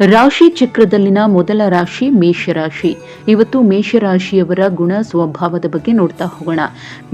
ರಾಶಿ ಚಕ್ರದಲ್ಲಿನ ಮೊದಲ ರಾಶಿ ಮೇಷರಾಶಿ. ಇವತ್ತು ಮೇಷರಾಶಿಯವರ ಗುಣ ಸ್ವಭಾವದ ಬಗ್ಗೆ ನೋಡ್ತಾ ಹೋಗೋಣ.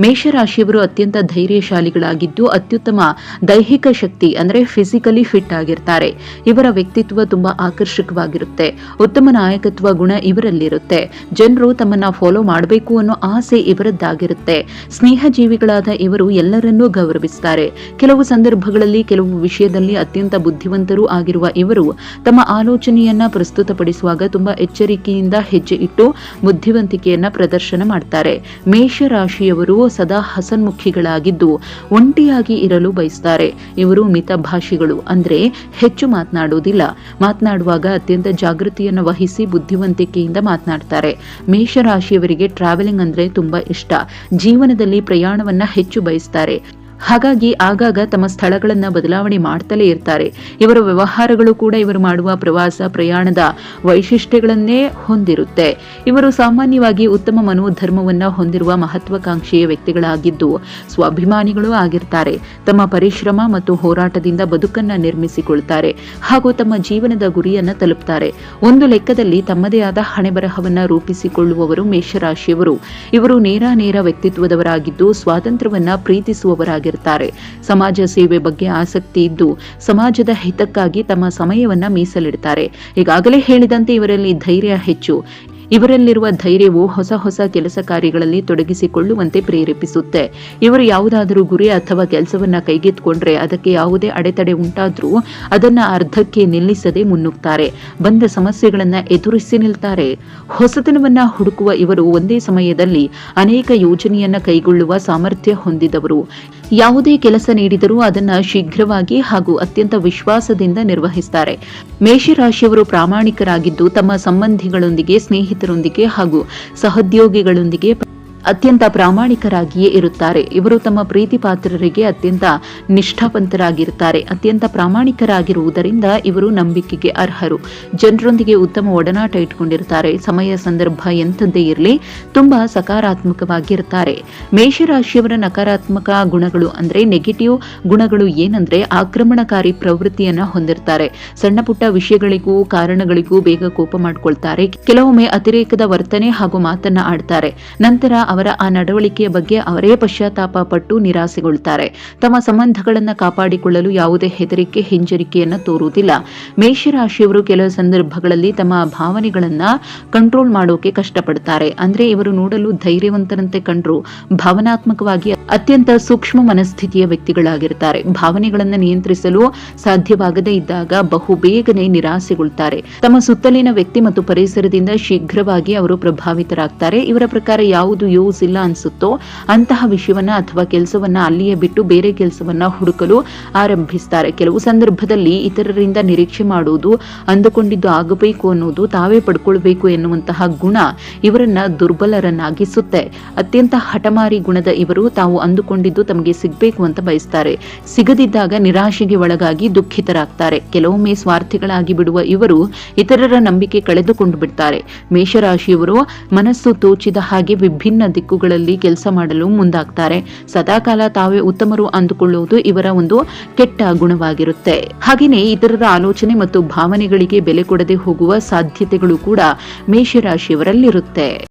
ಮೇಷರಾಶಿಯವರು ಅತ್ಯಂತ ಧೈರ್ಯಶಾಲಿಗಳಾಗಿದ್ದು, ಅತ್ಯುತ್ತಮ ದೈಹಿಕ ಶಕ್ತಿ ಅಂದ್ರೆ ಫಿಸಿಕಲಿ ಫಿಟ್ ಆಗಿರ್ತಾರೆ. ಇವರ ವ್ಯಕ್ತಿತ್ವ ತುಂಬಾ ಆಕರ್ಷಕವಾಗಿರುತ್ತೆ. ಉತ್ತಮ ನಾಯಕತ್ವ ಗುಣ ಇವರಲ್ಲಿರುತ್ತೆ. ಜನರು ತಮ್ಮನ್ನ ಫಾಲೋ ಮಾಡಬೇಕು ಅನ್ನೋ ಆಸೆ ಇವರದ್ದಾಗಿರುತ್ತೆ. ಸ್ನೇಹ ಜೀವಿಗಳಾದ ಇವರು ಎಲ್ಲರನ್ನೂ ಗೌರವಿಸ್ತಾರೆ. ಕೆಲವು ಸಂದರ್ಭಗಳಲ್ಲಿ, ಕೆಲವು ವಿಷಯದಲ್ಲಿ ಅತ್ಯಂತ ಬುದ್ಧಿವಂತರೂ ಆಗಿರುವ ಇವರು ತಮ್ಮ ಆಲೋಚನೆಯನ್ನ ಪ್ರಸ್ತುತಪಡಿಸುವಾಗ ತುಂಬಾ ಎಚ್ಚರಿಕೆಯಿಂದ ಹೆಜ್ಜೆ ಇಟ್ಟು ಬುದ್ಧಿವಂತಿಕೆಯನ್ನ ಪ್ರದರ್ಶನ ಮಾಡ್ತಾರೆ. ಮೇಷರಾಶಿಯವರು ಸದಾ ಹಸನ್ಮುಖಿಗಳಾಗಿದ್ದು ಒಂಟಿಯಾಗಿ ಇರಲು ಬಯಸ್ತಾರೆ. ಇವರು ಮಿತಭಾಷಿಗಳು, ಅಂದ್ರೆ ಹೆಚ್ಚು ಮಾತನಾಡುವುದಿಲ್ಲ. ಮಾತನಾಡುವಾಗ ಅತ್ಯಂತ ಜಾಗೃತಿಯನ್ನು ವಹಿಸಿ ಬುದ್ಧಿವಂತಿಕೆಯಿಂದ ಮಾತನಾಡ್ತಾರೆ. ಮೇಷರಾಶಿಯವರಿಗೆ ಟ್ರಾವೆಲಿಂಗ್ ಅಂದ್ರೆ ತುಂಬಾ ಇಷ್ಟ. ಜೀವನದಲ್ಲಿ ಪ್ರಯಾಣವನ್ನ ಹೆಚ್ಚು ಬಯಸ್ತಾರೆ. ಹಾಗಾಗಿ ಆಗಾಗ ತಮ್ಮ ಸ್ಥಳಗಳನ್ನ ಬದಲಾವಣೆ ಮಾಡ್ತಲೇ ಇರ್ತಾರೆ. ಇವರ ವ್ಯವಹಾರಗಳು ಕೂಡ ಇವರು ಮಾಡುವ ಪ್ರವಾಸ, ಪ್ರಯಾಣದ ವೈಶಿಷ್ಟ್ಯಗಳನ್ನೇ ಹೊಂದಿರುತ್ತೆ. ಇವರು ಸಾಮಾನ್ಯವಾಗಿ ಉತ್ತಮ ಮನೋಧರ್ಮವನ್ನ ಹೊಂದಿರುವ ಮಹತ್ವಾಕಾಂಕ್ಷೆಯ ವ್ಯಕ್ತಿಗಳಾಗಿದ್ದು ಸ್ವಾಭಿಮಾನಿಗಳು ಆಗಿರ್ತಾರೆ. ತಮ್ಮ ಪರಿಶ್ರಮ ಮತ್ತು ಹೋರಾಟದಿಂದ ಬದುಕನ್ನ ನಿರ್ಮಿಸಿಕೊಳ್ತಾರೆ ಹಾಗೂ ತಮ್ಮ ಜೀವನದ ಗುರಿಯನ್ನ ತಲುಪ್ತಾರೆ. ಒಂದು ಲೆಕ್ಕದಲ್ಲಿ ತಮ್ಮದೇ ಆದ ಹಣೆಬರಹವನ್ನ ರೂಪಿಸಿಕೊಳ್ಳುವವರು ಮೇಷರಾಶಿಯವರು. ಇವರು ನೇರ ನೇರ ವ್ಯಕ್ತಿತ್ವದವರಾಗಿದ್ದು ಸ್ವಾತಂತ್ರ್ಯವನ್ನ ಪ್ರೀತಿಸುವವರಾಗಿ ಸಮಾಜ ಸೇವೆ ಬಗ್ಗೆ ಆಸಕ್ತಿ ಇದ್ದು ಸಮಾಜದ ಹಿತಕ್ಕಾಗಿ ತಮ್ಮ ಸಮಯವನ್ನ ಮೀಸಲಿಡ್ತಾರೆ ಈಗಾಗಲೇ ಹೇಳಿದಂತೆ ಇವರಲ್ಲಿ ಧೈರ್ಯ ಹೆಚ್ಚು. ಇವರಲ್ಲಿರುವ ಧೈರ್ಯವು ಹೊಸ ಹೊಸ ಕೆಲಸ ಕಾರ್ಯಗಳಲ್ಲಿ ತೊಡಗಿಸಿಕೊಳ್ಳುವಂತೆ ಪ್ರೇರೇಪಿಸುತ್ತೆ. ಇವರು ಯಾವುದಾದರೂ ಗುರಿ ಅಥವಾ ಕೆಲಸವನ್ನ ಕೈಗೆತ್ತಿಕೊಂಡ್ರೆ ಅದಕ್ಕೆ ಯಾವುದೇ ಅಡೆತಡೆ ಉಂಟಾದ್ರೂ ಅದನ್ನ ಅರ್ಧಕ್ಕೆ ನಿಲ್ಲಿಸದೆ ಮುನ್ನುಗ್ತಾರೆ. ಬಂದ ಸಮಸ್ಯೆಗಳನ್ನ ಎದುರಿಸಿ ನಿಲ್ತಾರೆ. ಹೊಸತನವನ್ನ ಹುಡುಕುವ ಇವರು ಒಂದೇ ಸಮಯದಲ್ಲಿ ಅನೇಕ ಯೋಜನೆಯನ್ನ ಕೈಗೊಳ್ಳುವ ಸಾಮರ್ಥ್ಯ ಹೊಂದಿದವರು. ಯಾವುದೇ ಕೆಲಸ ನೀಡಿದರೂ ಅದನ್ನ ಶೀಘ್ರವಾಗಿ ಹಾಗೂ ಅತ್ಯಂತ ವಿಶ್ವಾಸದಿಂದ ನಿರ್ವಹಿಸುತ್ತಾರೆ ಮೇಷರಾಶಿಯವರು ಪ್ರಾಮಾಣಿಕರಾಗಿದ್ದು ತಮ್ಮ ಸಂಬಂಧಿಗಳೊಂದಿಗೆ ಸ್ನೇಹಿತರೊಂದಿಗೆ ಹಾಗೂ ಸಹೋದ್ಯೋಗಿಗಳೊಂದಿಗೆ ಅತ್ಯಂತ ಪ್ರಾಮಾಣಿಕರಾಗಿಯೇ ಇರುತ್ತಾರೆ. ಇವರು ತಮ್ಮ ಪ್ರೀತಿ ಪಾತ್ರರಿಗೆ ಅತ್ಯಂತ ನಿಷ್ಠಾವಂತರಾಗಿರುತ್ತಾರೆ. ಅತ್ಯಂತ ಪ್ರಾಮಾಣಿಕರಾಗಿರುವುದರಿಂದ ಇವರು ನಂಬಿಕೆಗೆ ಅರ್ಹರು. ಜನರೊಂದಿಗೆ ಉತ್ತಮ ಒಡನಾಟ ಇಟ್ಕೊಂಡಿರುತ್ತಾರೆ. ಸಮಯ, ಸಂದರ್ಭ ಎಂಥದ್ದೇ ಇರಲಿ, ತುಂಬಾ ಸಕಾರಾತ್ಮಕವಾಗಿರುತ್ತಾರೆ. ಮೇಷರಾಶಿಯವರ ನಕಾರಾತ್ಮಕ ಗುಣಗಳು ಅಂದ್ರೆ ನೆಗೆಟಿವ್ ಗುಣಗಳು ಏನಂದ್ರೆ ಆಕ್ರಮಣಕಾರಿ ಪ್ರವೃತ್ತಿಯನ್ನ ಹೊಂದಿರ್ತಾರೆ ಸಣ್ಣ ಪುಟ್ಟ ವಿಷಯಗಳಿಗೂ ಕಾರಣಗಳಿಗೂ ಬೇಗ ಕೋಪ ಮಾಡ್ಕೊಳ್ತಾರೆ. ಕೆಲವೊಮ್ಮೆ ಅತಿರೇಕದ ವರ್ತನೆ ಹಾಗೂ ಮಾತನ್ನ ಆಡ್ತಾರೆ. ನಂತರ ಅವರ ಆ ನಡವಳಿಕೆಯ ಬಗ್ಗೆ ಅವರೇ ಪಶ್ಚಾತ್ತಾಪ ಪಟ್ಟು ನಿರಾಸೆಗೊಳ್ತಾರೆ ತಮ್ಮ ಸಂಬಂಧಗಳನ್ನು ಕಾಪಾಡಿಕೊಳ್ಳಲು ಯಾವುದೇ ಹೆದರಿಕೆ, ಹಿಂಜರಿಕೆಯನ್ನು ತೋರುವುದಿಲ್ಲ. ಮೇಷರಾಶಿಯವರು ಕೆಲವು ಸಂದರ್ಭಗಳಲ್ಲಿ ತಮ್ಮ ಭಾವನೆಗಳನ್ನ ಕಂಟ್ರೋಲ್ ಮಾಡೋಕೆ ಕಷ್ಟಪಡ್ತಾರೆ. ಅಂದ್ರೆ ಇವರು ನೋಡಲು ಧೈರ್ಯವಂತರಂತೆ ಕಂಡ್ರು, ಭಾವನಾತ್ಮಕವಾಗಿ ಅತ್ಯಂತ ಸೂಕ್ಷ್ಮ ಮನಸ್ಥಿತಿಯ ವ್ಯಕ್ತಿಗಳಾಗಿರ್ತಾರೆ. ಭಾವನೆಗಳನ್ನು ನಿಯಂತ್ರಿಸಲು ಸಾಧ್ಯವಾಗದೇ ಇದ್ದಾಗ ಬಹು ಬೇಗನೆ ನಿರಾಸೆಗೊಳ್ತಾರೆ. ತಮ್ಮ ಸುತ್ತಲಿನ ವ್ಯಕ್ತಿ ಮತ್ತು ಪರಿಸರದಿಂದ ಶೀಘ್ರವಾಗಿ ಅವರು ಪ್ರಭಾವಿತರಾಗ್ತಾರೆ. ಇವರ ಪ್ರಕಾರ ಯಾವುದು ಯೂಸ್ ಇಲ್ಲ ಅನ್ಸುತ್ತೋ ಅಂತಹ ವಿಷಯವನ್ನ ಅಥವಾ ಕೆಲಸವನ್ನ ಅಲ್ಲಿಯೇ ಬಿಟ್ಟು ಬೇರೆ ಕೆಲಸವನ್ನ ಹುಡುಕಲು ಆರಂಭಿಸ್ತಾರೆ. ಕೆಲವು ಸಂದರ್ಭದಲ್ಲಿ ಇತರರಿಂದ ನಿರೀಕ್ಷೆ ಮಾಡುವುದು, ಅಂದುಕೊಂಡಿದ್ದು ಆಗಬೇಕು ಅನ್ನೋದು ತಾವೇ ಪಡ್ಕೊಳ್ಬೇಕು ಎನ್ನುವಂತಹ ಗುಣ ಇವರನ್ನ ದುರ್ಬಲರನ್ನಾಗಿಸುತ್ತೆ. ಅತ್ಯಂತ ಹಠಮಾರಿ ಗುಣದ ಇವರು ತಾವು ಅಂದುಕೊಂಡಿದ್ದು ತಮಗೆ ಸಿಗಬೇಕು ಅಂತ ಬಯಸ್ತಾರೆ. ಸಿಗದಿದ್ದಾಗ ನಿರಾಶೆಗೆ ಒಳಗಾಗಿ ದುಃಖಿತರಾಗ್ತಾರೆ. ಕೆಲವೊಮ್ಮೆ ಸ್ವಾರ್ಥಿಗಳಾಗಿ ಬಿಡುವ ಇವರು ಇತರರ ನಂಬಿಕೆ ಕಳೆದುಕೊಂಡು ಬಿಡ್ತಾರೆ. ಮೇಷರಾಶಿಯವರು ಮನಸ್ಸು ತೋಚಿದ ಹಾಗೆ ವಿಭಿನ್ನ ದಿಕ್ಕುಗಳಲ್ಲಿ ಕೆಲಸ ಮಾಡಲು ಮುಂದಾಗ್ತಾರೆ. ಸದಾಕಾಲ ತಾವೇ ಉತ್ತಮರು ಅಂದುಕೊಳ್ಳುವುದು ಇವರ ಒಂದು ಕೆಟ್ಟ ಗುಣವಾಗಿರುತ್ತೆ. ಹಾಗೆಯೇ ಇತರರ ಆಲೋಚನೆ ಮತ್ತು ಭಾವನೆಗಳಿಗೆ ಬೆಲೆ ಕೊಡದೆ ಹೋಗುವ ಸಾಧ್ಯತೆಗಳು ಕೂಡ ಮೇಷರಾಶಿಯವರಲ್ಲಿರುತ್ತೆ.